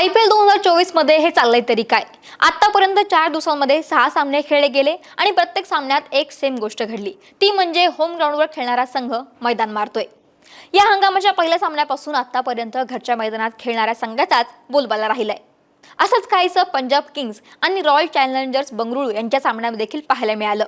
I P L दोन हजार चोवीसमध्ये हे चाललंय तरी काय? आतापर्यंत चार दिवसांमध्ये सहा सामने खेळले गेले आणि प्रत्येक सामन्यात एक सेम गोष्ट घडली. ती म्हणजे होम ग्राउंडवर खेळणारा संघ मैदान मारतोय. या हंगामाच्या पहिल्या सामन्यापासून आतापर्यंत घरच्या मैदानात खेळणाऱ्या संघाचाच बोलबाला राहिलाय. असंच काहीसं पंजाब किंग्स आणि रॉयल चॅलेंजर्स बंगळुरू यांच्या सामन्यात देखील पाहायला मिळालं.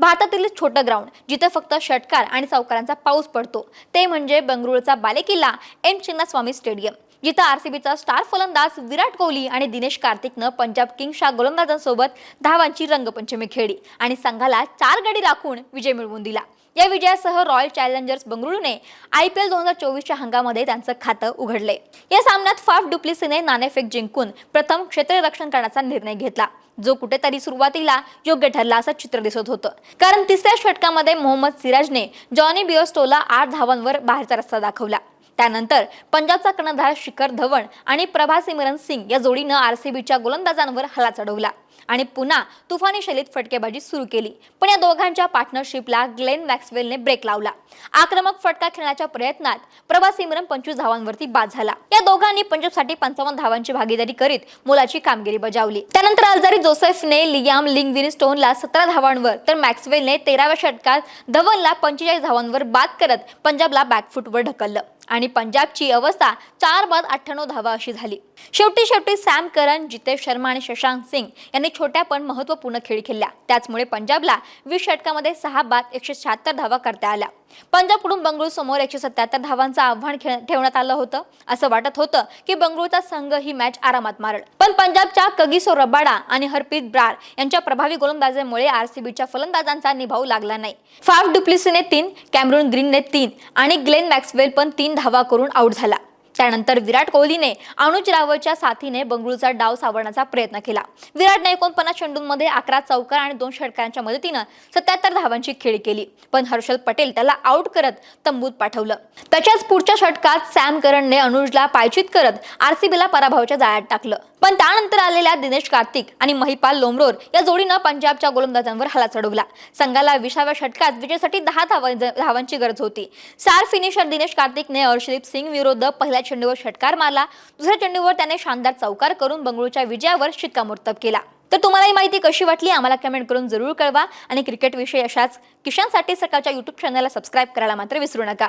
भारतातील छोटं ग्राउंड जिथे फक्त षटकार आणि चौकारांचा पाऊस पडतो ते म्हणजे बंगळुरूचा बालेकिल्ला एम चिन्नास्वामी स्टेडियम. जिथं आरसीबीचा स्टार फलंदाज विराट कोहली आणि दिनेश कार्तिकनं पंजाब किंग्सच्या गोलंदाजांसोबत धावांची रंगपंचमी खेळली आणि संघाला चार गडी राखून विजय मिळवून दिला. या विजयासह रॉयल चॅलेंजर्स बंगळुरूने आय पी एल दोन हजार चोवीसच्या हंगामध्ये त्यांचं खातं उघडले. या सामन्यात फाफ डुप्लिसीने नाणेफेक जिंकून प्रथम क्षेत्ररक्षण करण्याचा निर्णय घेतला. जो कुठेतरी सुरुवातीला योग्य ठरला असं चित्र दिसत होतं. कारण तिसऱ्या षटकामध्ये मोहम्मद सिराजने जॉनी बिओस्टोला आठ धावांवर बाहेरचा रस्ता दाखवला. त्यानंतर पंजाबचा कर्णधार शिखर धवन आणि प्रभा सिमरन सिंग या जोडीनं आरसीबीच्या गोलंदाजांवर हल्ला चढवला. आणि पुन्हा तुफानी शैलीत फटकेबाजी सुरू केली. पण या दोघांच्या पार्टनरशिपला ग्लेन मॅक्सवेलने ब्रेक लावला. आक्रमक फटका खेळण्याच्या प्रयत्नात प्रभा सिमरन पंचवीस धावांवरती बाद झाला. या दोघांनी पंजाबसाठी पंचावन्न धावांची भागीदारी करीत मोलाची कामगिरी बजावली. त्यानंतर अल्जारी जोसेफने लियाम लिंगविन स्टोनला सतरा धावांवर तर मॅक्सवेलने तेराव्या षटकात धवनला पंचेचाळीस धावांवर बाद करत पंजाबला बॅकफुटवर ढकललं. आणि पंजाबची अवस्था चार बाद अठ्ठ्याण्णव धावा अशी झाली. शेवटी शेवटी सॅम करन जितेश शर्मा आणि शशांक सिंग यांनी छोट्या पण महत्त्वपूर्ण खेळी खेळल्या. त्याचमुळे पंजाबला वीस षटकामध्ये सहा बाद एकशे शहात्तर धावा करता आल्या. पंजाबकडून बंगळुरू समोर एकशे सत्याहत्तर धावांचं आव्हान ठेवण्यात आलं होतं. असं वाटत होतं की बंगळुरूचा संघ ही मॅच आरामात मारल. पण पंजाबच्या कगिसो रबाडा आणि हरप्रीत ब्रार यांच्या प्रभावी गोलंदाजीमुळे आरसीबीच्या फलंदाजांचा निभाव लागला नाही. फाफ डुप्लिसीने तीन कॅमरून ग्रीनने तीन आणि ग्लेन मॅक्सवेल पण तीन धावा करून आऊट झाला. त्यानंतर विराट कोहलीने अनुज रावलच्या साथीने बंगळुरूचा डाव सावरण्याचा प्रयत्न केला. विराटने एकोणपन्नास चेंडूंमध्ये अकरा चौकार आणि दोन षटकारांच्या मदतीनं सत्याहत्तर धावांची खेळी केली पण हर्षल पटेल त्याला आऊट करत तंबूत पाठवलं. त्याच्याच पुढच्या षटकात सॅम करनने अनुजला पायचित करत आरसीबीला पराभवाच्या जाळ्यात टाकलं. पण त्यानंतर आलेल्या दिनेश कार्तिक आणि महिपाल लोमरोर या जोडीनं पंजाबच्या गोलंदाजांवर हल्ला चढवला संघाला विसाव्या षटकात विजयासाठी दहा धावांची गरज होती. स्टार फिनिशर दिनेश कार्तिकने हर्षदीप सिंग विरुद्ध पहिल्या चेंडूवर षटकार मारला. दुसऱ्या चेंडूवर त्याने शानदार चौकार करून बंगळूरच्या विजयावर शिक्कामोर्तब केला. तर तुम्हाला ही माहिती कशी वाटली? आम्हाला कमेंट करून जरूर कळवा. आणि क्रिकेटविषयी अशाच किशांसाठी सकाळच्या युट्यूब चॅनलला सबस्क्राईब करायला मात्र विसरू नका.